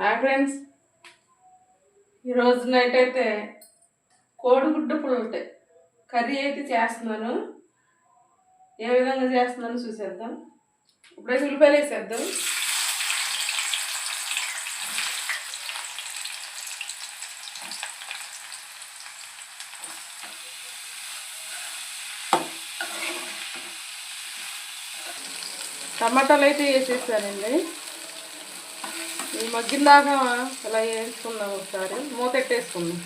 Hi friends. ఈరోజు night అయితే కోడిగుడ్డు పుల్లటి కర్రీ అయితే చేస్తున్నాను. ఏ విధంగా చేస్తున్నాను చూసేద్దాం. ఇప్పుడైతే ఉల్లిపాయలు వేసేద్దాం. టమాటాలు అయితే వేసేసానండి. ఈ అలా ఇలా వేసుకుందాం ఒకసారి. మూత ఎట్టేసుకుందాం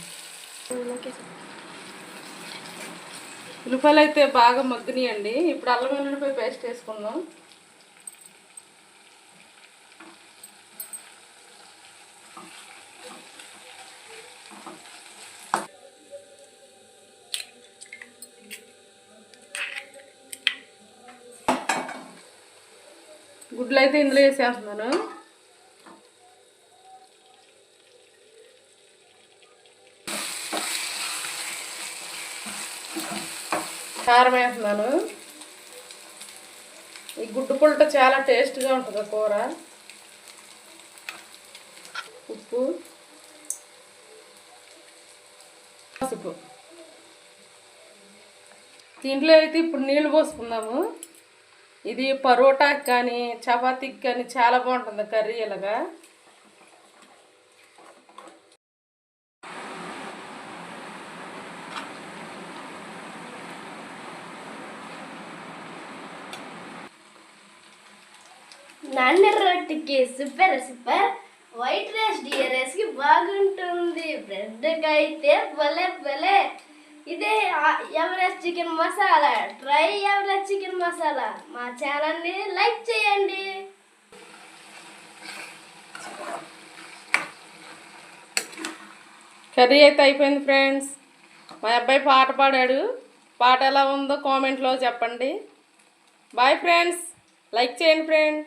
ఉల్లిపాయలు అయితే బాగా మగ్గినాయండి. ఇప్పుడు అల్లం వెల్లుల్లిపాయ పేస్ట్ వేసుకుందాం. గుడ్లు అయితే ఇందులో వేసేస్తున్నాను. కారం వేస్తున్నాను. ఈ గుడ్డు పుల్ట చాలా టేస్ట్గా ఉంటుంది కూర. ఉప్పు. పసుపు. దీంట్లో అయితే ఇప్పుడు నీళ్ళు పోసుకుందాము. ఇది పరోటాకి కానీ చపాతీకి కానీ చాలా బాగుంటుంది కర్రీ ఇలాగా. నాన్న రొట్టెకి సూపర్. సూపర్ వైట్ రైస్ డిఆర్ఎస్కి బాగుంటుంది. బ్రెడ్కి అయితే భలే భలే. ఇదే Everest chicken masala try Everest chicken masala మా ఛానల్ని లైక్ చేయండి. కర్రీ అయితే అయిపోయింది ఫ్రెండ్స్. మా అబ్బాయి పాట పాడాడు. పాట ఎలా ఉందో కామెంట్లో చెప్పండి. బాయ్ ఫ్రెండ్స్ లైక్ చేయండి ఫ్రెండ్